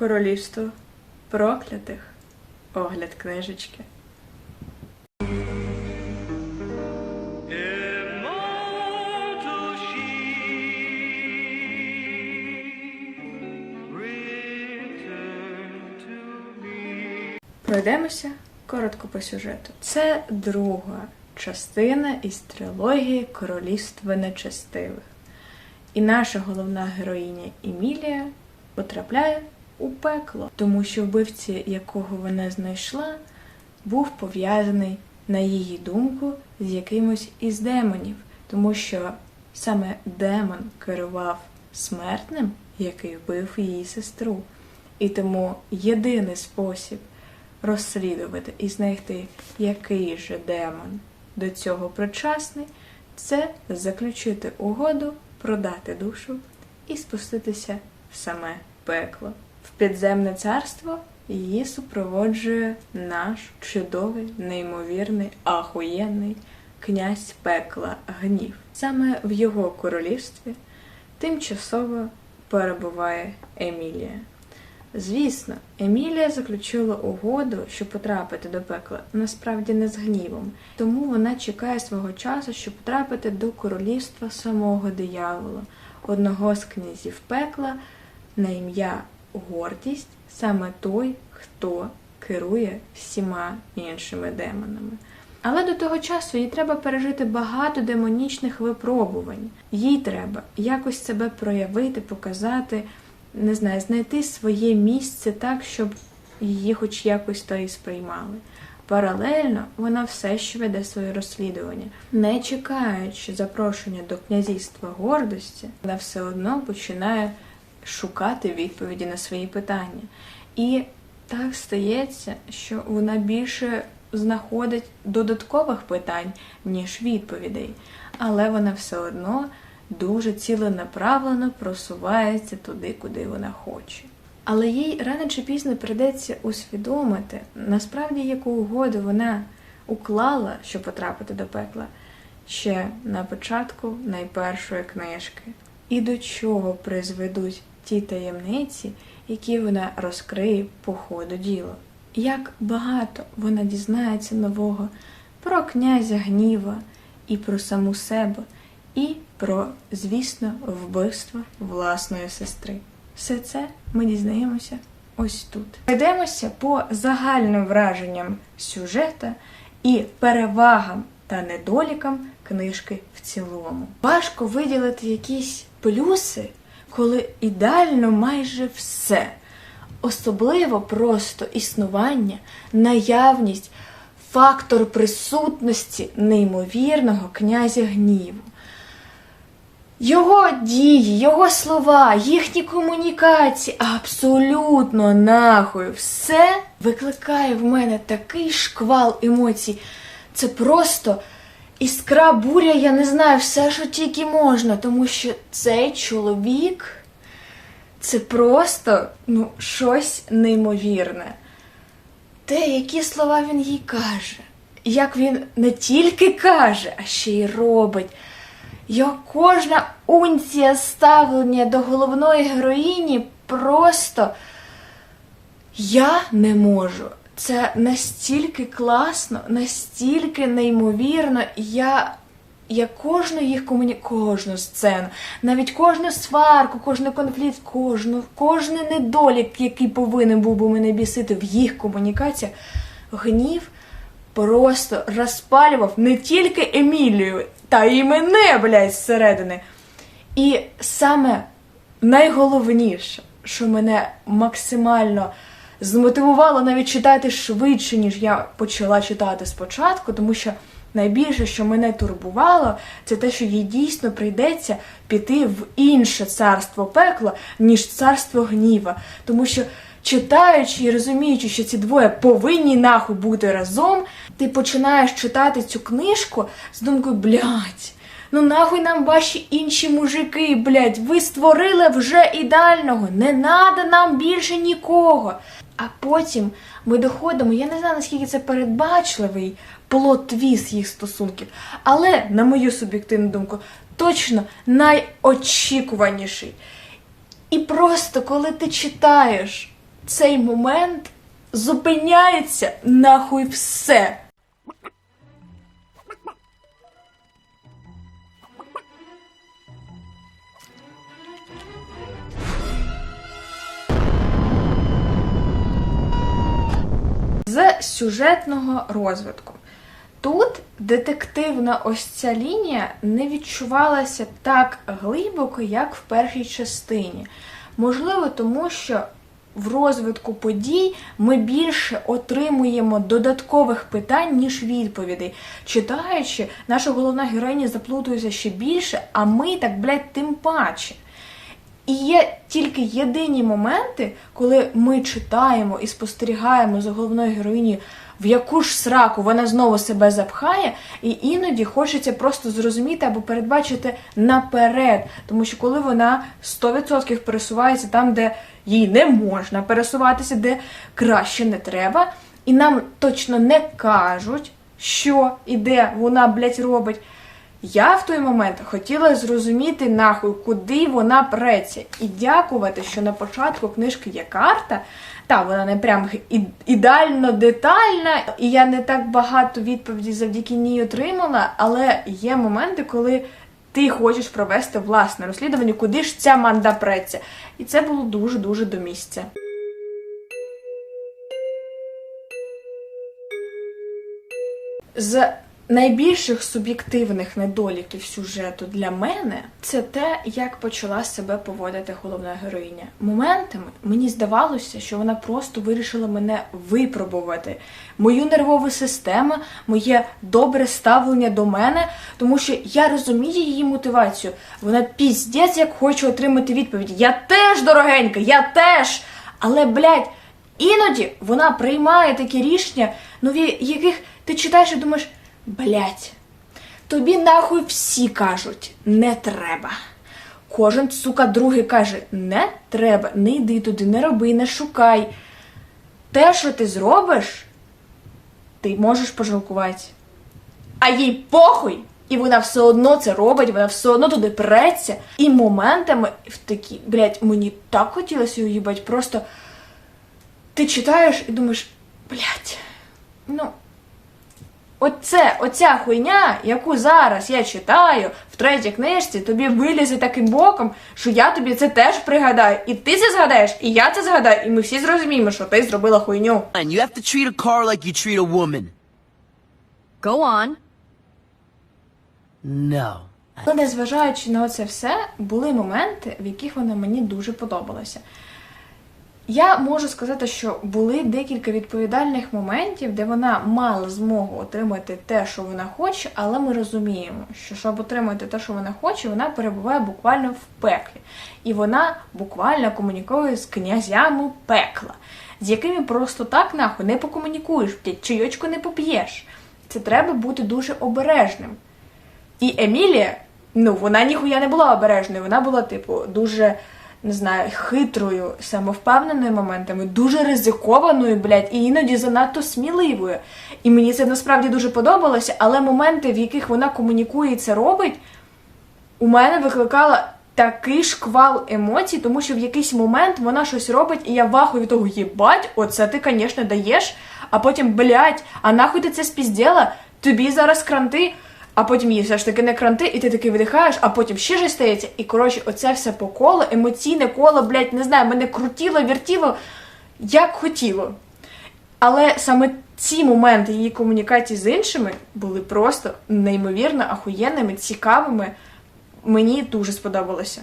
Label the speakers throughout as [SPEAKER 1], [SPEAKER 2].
[SPEAKER 1] Королівство проклятих. Огляд книжечки. Пройдемося коротко по сюжету. Це друга частина із трилогії Королівства нечестивих. І наша головна героїня Емілія потрапляє у пекло, тому що вбивці, якого вона знайшла, був пов'язаний, на її думку, з якимось із демонів, тому що саме демон керував смертним, який вбив її сестру. І тому єдиний спосіб розслідувати і знайти, який же демон до цього причасний, це заключити угоду, продати душу і спуститися в саме пекло. Підземне царство її супроводжує наш чудовий, неймовірний, ахуєнний князь пекла гнів. Саме в його королівстві тимчасово перебуває Емілія. Звісно, Емілія заключила угоду, щоб потрапити до пекла, насправді не з гнівом, тому вона чекає свого часу, щоб потрапити до королівства самого диявола, одного з князів пекла на ім'я Гордість, саме той, хто керує всіма іншими демонами. Але до того часу їй треба пережити багато демонічних випробувань. Їй треба якось себе проявити, показати, не знаю, знайти своє місце так, щоб її хоч якось то і сприймали. Паралельно вона все ще веде своє розслідування, не чекаючи запрошення до князівства гордості, вона все одно починає шукати відповіді на свої питання. І так стається, що вона більше знаходить додаткових питань, ніж відповідей, але вона все одно дуже ціленаправлено просувається туди, куди вона хоче. Але їй рано чи пізно прийдеться усвідомити, насправді яку угоду вона уклала, щоб потрапити до пекла ще на початку найпершої книжки, і до чого призведуть ті таємниці, які вона розкриє по ходу діла. Як багато вона дізнається нового про князя гніва і про саму себе, і про, звісно, вбивство власної сестри. Все це ми дізнаємося ось тут. Пройдемося по загальним враженням сюжета і перевагам та недолікам книжки в цілому. Важко виділити якісь плюси, коли ідеально майже все. Особливо просто існування, наявність, фактор присутності неймовірного князя гніву. Його дії, його слова, їхні комунікації абсолютно нахуй. Все викликає в мене такий шквал емоцій. Це просто іскра буря, я не знаю, все, що тільки можна, тому що цей чоловік це просто ну, щось неймовірне. Те, які слова він їй каже, як він не тільки каже, а ще й робить. Його кожна унція ставлення до головної героїні просто я не можу. Це настільки класно, настільки неймовірно. Я, я кожну їх комуні... кожну сцену, навіть кожну сварку, кожен конфлікт, кожну, кожний недолік, який повинен був би мене бісити в їх комунікаціях, гнів просто розпалював не тільки Емілію, та й мене, блядь, зсередини. І саме найголовніше, що мене максимально змотивувало навіть читати швидше, ніж я почала читати спочатку, тому що найбільше, що мене турбувало, це те, що їй дійсно прийдеться піти в інше царство пекла, ніж царство гніва. Тому що читаючи і розуміючи, що ці двоє повинні нахуй бути разом, ти починаєш читати цю книжку з думкою, блядь, ну нахуй нам ваші інші мужики, блядь, ви створили вже ідеального, не надо нам більше нікого. А потім ми доходимо, я не знаю, наскільки це передбачливий плод-твіст їх стосунків, але, на мою суб'єктивну думку, точно найочікуваніший. І просто коли ти читаєш цей момент зупиняється нахуй все. Сюжетного розвитку. Тут детективна ось ця лінія не відчувалася так глибоко, як в першій частині. Можливо, тому що в розвитку подій ми більше отримуємо додаткових питань, ніж відповідей. Читаючи, наша головна героїня заплутується ще більше, а ми так, блядь, тим паче. І є тільки єдині моменти, коли ми читаємо і спостерігаємо за головною героїнею, в яку ж сраку вона знову себе запхає, і іноді хочеться просто зрозуміти або передбачити наперед. Тому що коли вона 100% пересувається там, де їй не можна пересуватися, де краще не треба, і нам точно не кажуть, що і де вона, блядь, робить. Я в той момент хотіла зрозуміти нахуй, куди вона преться, і дякувати, що на початку книжки є карта. Та вона не прям ідеально детальна, і я не так багато відповідей завдяки ній отримала, але є моменти, коли ти хочеш провести власне розслідування, куди ж ця манда преться. І це було дуже дуже до місця. З найбільших суб'єктивних недоліків сюжету для мене це те, як почала себе поводити головна героїня. Моментами мені здавалося, що вона просто вирішила мене випробувати, мою нервову систему, моє добре ставлення до мене, тому що я розумію її мотивацію. Вона піздець як хоче отримати відповідь. Я теж дорогенька, я теж. Але, блядь, Іноді вона приймає такі рішення, в яких ти читаєш і думаєш, блять, тобі нахуй всі кажуть, не треба. Кожен, сука, другий каже, не треба, не йди туди, не роби, не шукай. Те, що ти зробиш, ти можеш пожалкувати. А їй похуй! І вона все одно це робить, вона все одно туди преться. І моментами в такі, блядь, мені так хотілося її їбать, просто ти читаєш і думаєш, блядь, ну. Оце, оця хуйня, яку зараз я читаю в третій книжці, тобі вилізе таким боком, що я тобі це теж пригадаю. І ти це згадаєш, і я це згадаю, і ми всі зрозуміємо, що ти зробила хуйню.
[SPEAKER 2] And you have to treat a car like you treat a woman.
[SPEAKER 3] Go on.
[SPEAKER 2] No.
[SPEAKER 1] Але незважаючи на це все, були моменти, в яких вона мені дуже подобалася. Я можу сказати, що були декілька відповідальних моментів, де вона мала змогу отримати те, що вона хоче, але ми розуміємо, що щоб отримати те, що вона хоче, вона перебуває буквально в пеклі. І вона буквально комунікує з князями пекла, з якими просто так нахуй не покомунікуєш, чайочку не поп'єш. Це треба бути дуже обережним. І Емілія, ну, вона ніхуя не була обережною, вона була, типу, дуже, не знаю, хитрою, самовпевненою моментами, дуже ризикованою, блядь, і іноді занадто сміливою. І мені це насправді дуже подобалося, але моменти, в яких вона комунікує і це робить, у мене викликало такий шквал емоцій, тому що в якийсь момент вона щось робить, і я вахую від того, їбать, оце ти, звісно, даєш, а потім, блядь, а нахуй ти це спізділа? Тобі зараз кранти, а потім їй все ж таки не кранти, і ти таки видихаєш, а потім ще щось стається. І коротше, оце все по колу, емоційне коло, блядь, не знаю, мене крутіло, вертіло, як хотіло. Але саме ці моменти її комунікації з іншими були просто неймовірно ахуєнними, цікавими. Мені дуже сподобалося.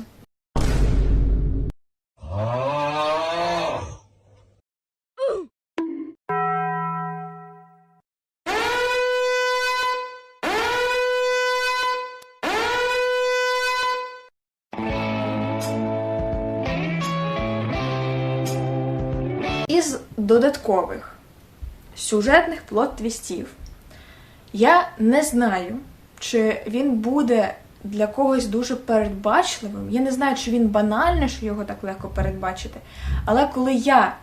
[SPEAKER 1] Додаткових сюжетних плот-твістів я не знаю, чи він буде для когось дуже передбачливим. Я не знаю, чи він банальний, що його так легко передбачити. Але коли я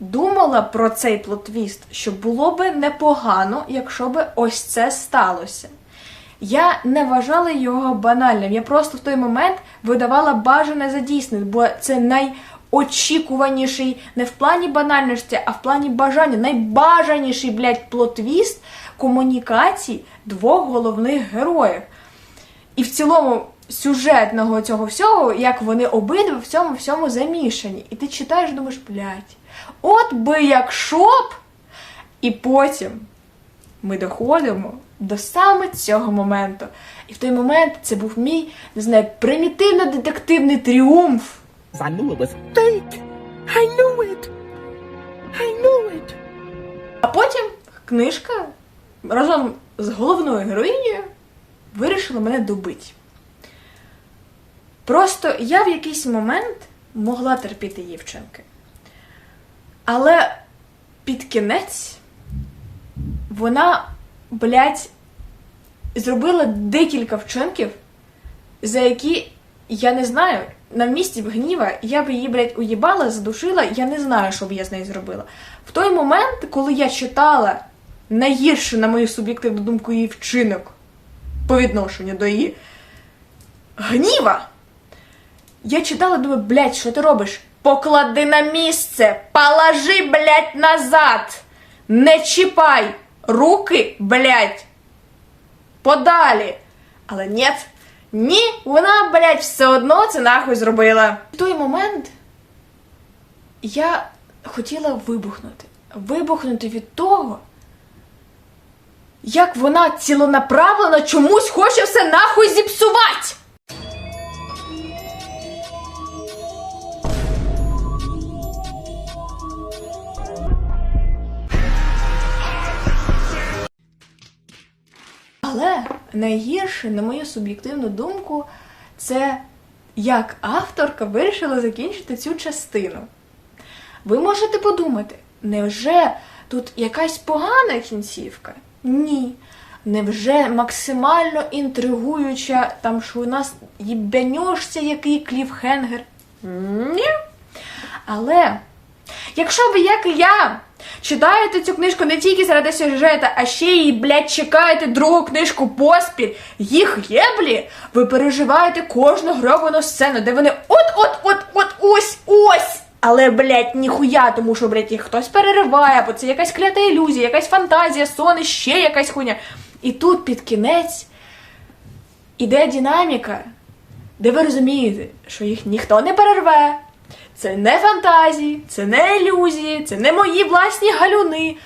[SPEAKER 1] думала про цей плот-твіст, що було би непогано, якщо би ось це сталося. Я не вважала його банальним. Я просто в той момент видавала бажане за дійсне, бо це найочікуваніший не в плані банальності, а в плані бажання, найбажаніший, блядь, плотвіст комунікацій двох головних героїв. І в цілому сюжетного цього всього, як вони обидва в цьому всьому замішані. І ти читаєш, думаєш, блядь, от би якщо б. І потім ми доходимо до саме цього моменту. І в той момент це був мій, не знаю, примітивно-детективний тріумф.
[SPEAKER 4] I knew it was fake. I knew it. I knew it.
[SPEAKER 1] А потім книжка разом з головною героїнею вирішила мене добити. Просто я в якийсь момент могла терпіти її вчинки. Але під кінець вона, блядь, зробила декілька вчинків, за які я не знаю, на місці б гніва я б її, блядь, уїбала, задушила, я не знаю, що б я з нею зробила. В той момент, коли я читала найгірше, на мою суб'єктивну думку, її вчинок по відношенню до її гніва, я читала, думаю, блядь, що ти робиш? Поклади на місце, положи, блядь, назад. Не чіпай руки, блядь, подалі. Але ні, ні, вона, блядь, все одно це нахуй зробила. В той момент я хотіла вибухнути. Вибухнути від того, як вона цілонаправлено чомусь хоче все нахуй зіпсувати. Найгірше, на мою суб'єктивну думку, це як авторка вирішила закінчити цю частину. Ви можете подумати, невже тут якась погана кінцівка? Ні. Невже максимально інтригуюча, там що у нас їбяньошся який кліфхенгер? Ні. Але якщо ви, як і я, читаєте цю книжку не тільки заради сюжета, а ще й, блядь, чекаєте другу книжку поспіль, їх єблі, ви переживаєте кожну гробану сцену, де вони от-от-от-от ось ось. Але, блядь, ніхуя, тому що, блядь, їх хтось перериває, бо це якась клята ілюзія, якась фантазія, сон, і ще якась хуйня. І тут під кінець іде динаміка, де ви розумієте, що їх ніхто не перерве. Це не фантазії, це не ілюзії, це не мої власні галюни.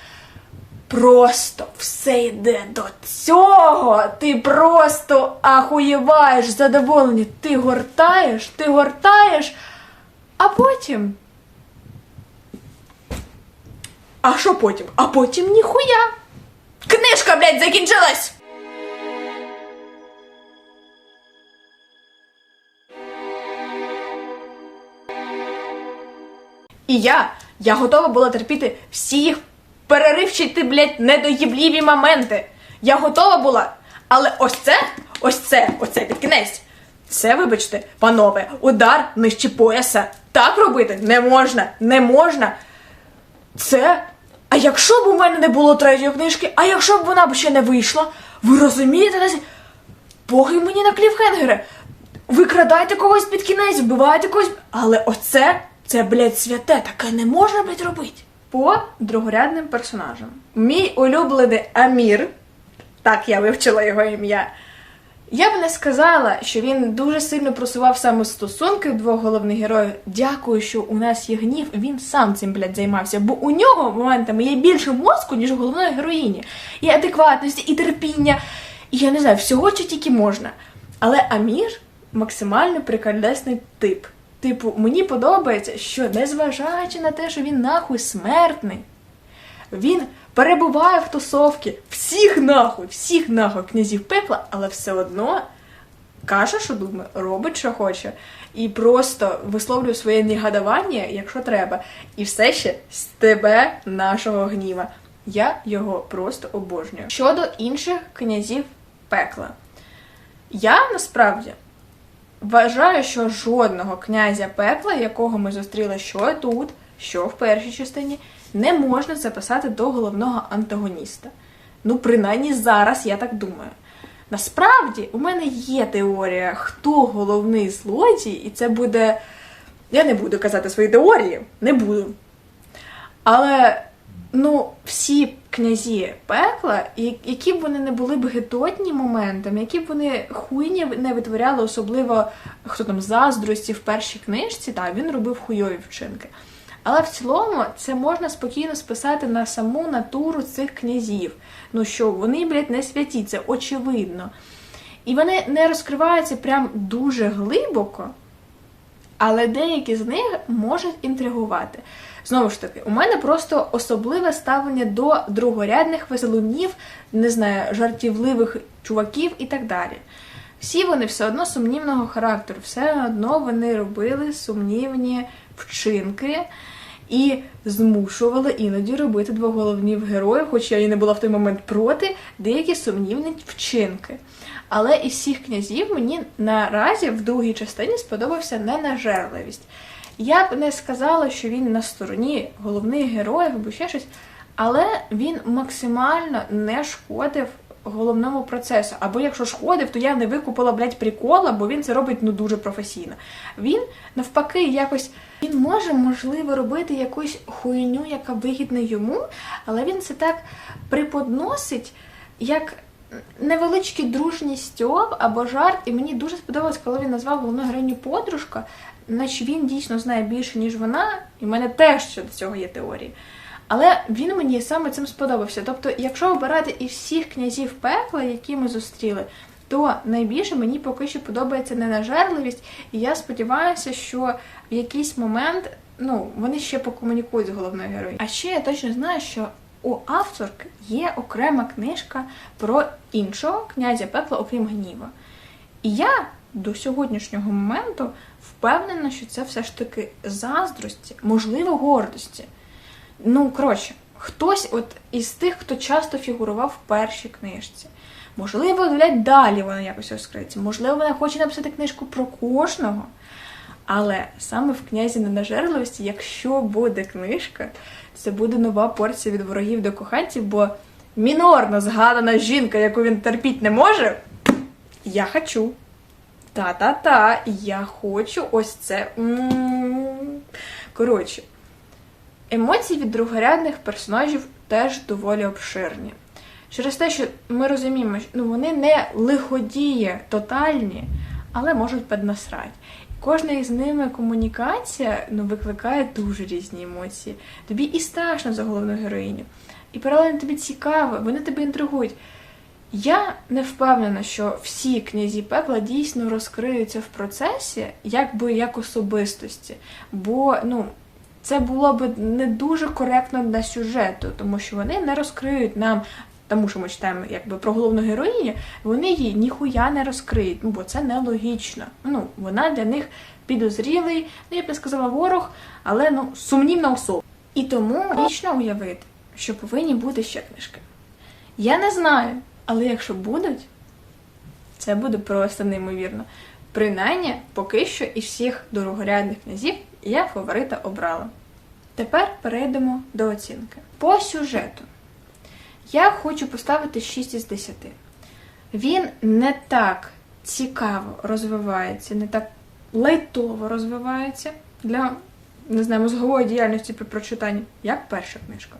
[SPEAKER 1] Просто все йде до цього. Ти просто ахуєваєш задоволення. Ти гортаєш, ти гортаєш, а потім. А що потім? А потім ніхуя. Книжка, блядь, закінчилась! І я, я готова була терпіти всі їх переривчити, блядь, недоїбліві моменти. Я готова була. Але ось це, ось це, оце під кінець. Це, вибачте, панове, удар нижче пояса. Так робити не можна, не можна. Це. А якщо б у мене не було третьої книжки, а якщо б вона б ще не вийшла, ви розумієте? Боги мені на кліфхенгери. Викрадайте когось під кінець, вбивайте когось. Але оце, це, блядь, святе, таке не можна, блядь, робити. По другорядним персонажам. Мій улюблений Амір, так я вивчила його ім'я. Я б не сказала, що він дуже сильно просував саме стосунки двох головних героїв. Дякую, що у нас є гнів, він сам цим, блядь, займався. Бо у нього моментами є більше мозку, ніж у головної героїні. І адекватності, і терпіння, і я не знаю, всього що тільки можна. Але Амір максимально прикольдесний тип. Типу, мені подобається, що незважаючи на те, що він нахуй смертний, він перебуває в тусовці всіх нахуй, всіх нахуй князів пекла, але все одно каже, що думає, робить, що хоче, і просто висловлює своє негодування, якщо треба, і все ще з тебе нашого гніва. Я його просто обожнюю. Щодо інших князів пекла, я насправді Вважаю, що жодного князя пекла, якого ми зустріли що тут, що в першій частині, не можна записати до головного антагоніста. Ну, принаймні зараз я так думаю. Насправді, у мене є теорія, хто головний злодій, і це буде Я не буду казати свої теорії, не буду. Але ну, всі князі пекла, які б вони не були б гидотні моментами, які б вони хуйні не витворяли, особливо хто там заздрості в першій книжці, так, він робив хуйові вчинки. Але в цілому це можна спокійно списати на саму натуру цих князів. Ну що вони, блядь, не святі, це очевидно. І вони не розкриваються прям дуже глибоко, але деякі з них можуть інтригувати. Знову ж таки, у мене просто особливе ставлення до другорядних веселунів, не знаю, жартівливих чуваків і так далі. Всі вони все одно сумнівного характеру, все одно вони робили сумнівні вчинки і змушували іноді робити двох головних героїв, хоч я і не була в той момент проти, деякі сумнівні вчинки. Але із всіх князів мені наразі в другій частині сподобався ненажерливість. Я б не сказала, що він на стороні головних героїв або ще щось, але він максимально не шкодив головному процесу. Або якщо шкодив, то я не викупила, блядь, прикола, бо він це робить ну дуже професійно. Він навпаки якось він може, можливо, робити якусь хуйню, яка вигідна йому, але він це так приподносить, як невеличкий дружній стьоп або жарт, і мені дуже сподобалось, коли він назвав головну героїню подружка, наче він дійсно знає більше, ніж вона, і в мене теж щодо цього є теорії. Але він мені саме цим сподобався. Тобто, якщо обирати із всіх князів пекла, які ми зустріли, то найбільше мені поки що подобається ненажерливість, і я сподіваюся, що в якийсь момент ну, вони ще покомунікують з головною героєю. А ще я точно знаю, що у авторки є окрема книжка про іншого князя пекла, окрім гніва. І я до сьогоднішнього моменту впевнена, що це все ж таки заздрості, можливо, гордості. Ну, коротше, хтось от із тих, хто часто фігурував в першій книжці. Можливо, блядь, далі вона якось розкриється. Можливо, вона хоче написати книжку про кожного. Але саме в князі ненажерливості, якщо буде книжка, це буде нова порція від ворогів до коханців, бо мінорно згадана жінка, яку він терпіть не може, я хочу. Та-та-та, я хочу ось це. Коротше, емоції від другорядних персонажів теж доволі обширні. Через те, що ми розуміємо, що ну, вони не лиходії тотальні, але можуть піднасрати. Кожна із ними комунікація ну, викликає дуже різні емоції. Тобі і страшно за головну героїню, і паралельно тобі цікаво, вони тебе інтригують. Я не впевнена, що всі князі пекла дійсно розкриються в процесі, якби як особистості. Бо ну, це було б не дуже коректно для сюжету, тому що вони не розкриють нам, тому що ми читаємо якби про головну героїню, вони її ніхуя не розкриють, ну бо це нелогічно. Ну, вона для них підозрілий, ну я б не сказала ворог, але ну сумнівна особа. І тому логічно уявити, що повинні бути ще книжки. Я не знаю, але якщо будуть, це буде просто неймовірно. Принаймні, поки що із всіх дорогорядних князів я фаворита обрала. Тепер перейдемо до оцінки. По сюжету я хочу поставити 6 із 10. Він не так цікаво розвивається, не так лайтово розвивається для не знаю, мозгової діяльності при прочитанні, як перша книжка.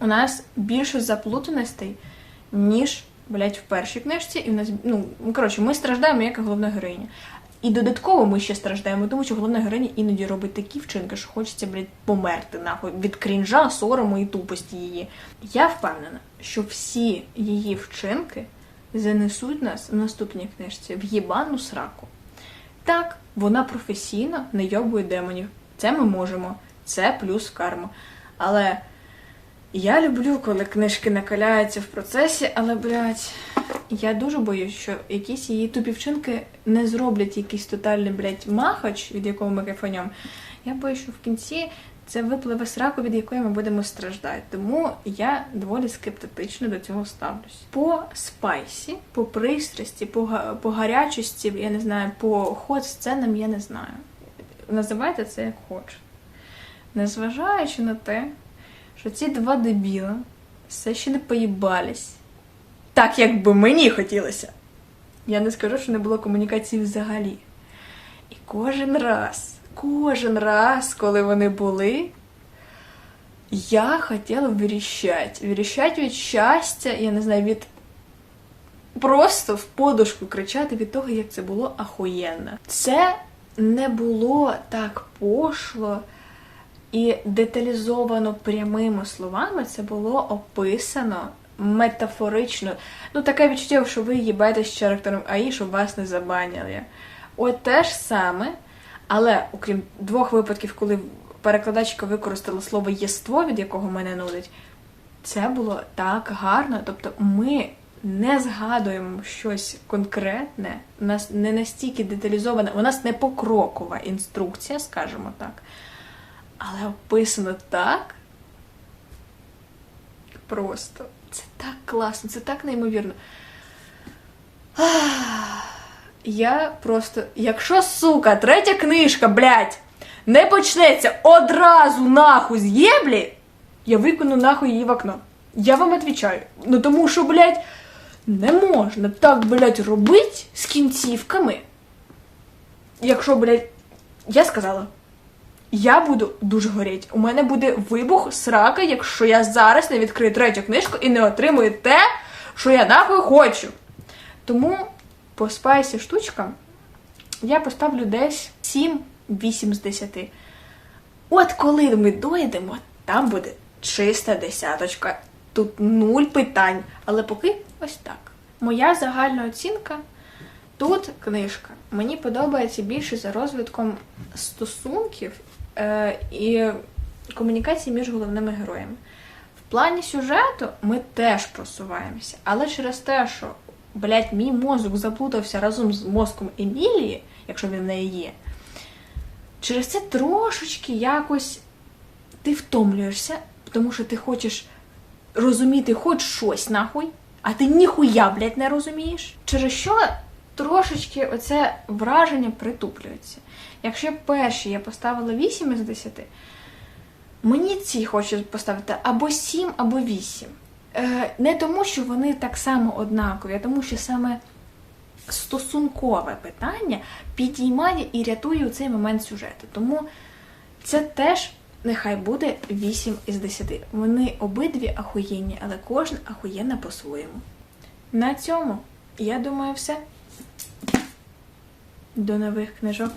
[SPEAKER 1] У нас більше заплутаностей, ніж, блядь, в першій книжці. І в нас, ну, ну, коротше, ми страждаємо як головна героїня. І додатково ми ще страждаємо, тому що головна героїня іноді робить такі вчинки, що хочеться, блядь, померти нахуй від крінжа, сорому і тупості її. Я впевнена, що всі її вчинки занесуть нас в наступній книжці в єбану сраку. Так, вона професійно не йобує демонів. Це ми можемо. Це плюс карма. Але я люблю, коли книжки накаляються в процесі, але, блядь, я дуже боюсь, що якісь її тупі вчинки не зроблять якийсь тотальний, блядь, махач, від якого ми кайфанем. Я боюсь, що в кінці це випливе сраку, від якої ми будемо страждати. Тому я доволі скептично до цього ставлюсь. По спайсі, по пристрасті, по, по гарячості, я не знаю, по ход сценам я не знаю. Називайте це як хочете. Незважаючи на те, що ці два дебіла все ще не поїбались. Так, як би мені хотілося. Я не скажу, що не було комунікації взагалі. І кожен раз, кожен раз, коли вони були, я хотіла виріщать. Виріщать від щастя, я не знаю, від просто в подушку кричати від того, як це було ахуєнно. Це не було так пошло і деталізовано прямими словами, це було описано метафорично. Ну, таке відчуття, що ви їбете з характером АІ, щоб вас не забаняли. От те ж саме, але окрім двох випадків, коли перекладачка використала слово єство, від якого мене нудить, це було так гарно. Тобто ми не згадуємо щось конкретне, у нас не настільки деталізована, у нас не покрокова інструкція, скажімо так. Але описано так. Просто. Це так класно, це так неймовірно. Я просто. Якщо, сука, третя книжка, блядь, не почнеться одразу нахуй з єблі, я викину нахуй її в окно. Я вам відповідаю. Ну тому що, блядь, не можна так, блядь, робити з кінцівками. Якщо, блядь, я сказала. Я буду дуже горіти. У мене буде вибух срака, якщо я зараз не відкрию третю книжку і не отримую те, що я нахуй хочу. Тому по спайсі штучкам я поставлю десь 7-8 з 10. От коли ми дойдемо, там буде чиста десяточка. Тут нуль питань. Але поки ось так. Моя загальна оцінка Тут книжка. Мені подобається більше за розвитком стосунків і комунікації між головними героями. В плані сюжету ми теж просуваємося, але через те, що, блядь, мій мозок заплутався разом з мозком Емілії, якщо він в неї є, через це трошечки якось ти втомлюєшся, тому що ти хочеш розуміти хоч щось нахуй, а ти ніхуя, блядь, не розумієш. Через що трошечки оце враження притуплюється. Якщо перші я поставила 8 із 10, мені ці хочу поставити або 7, або 8. Е, не тому, що вони так само однакові, а тому, що саме стосункове питання підіймає і рятує у цей момент сюжету. Тому це теж нехай буде 8 із 10. Вони обидві ахуєнні, але кожна ахуєнна по-своєму. На цьому, я думаю, все. До нових книжок.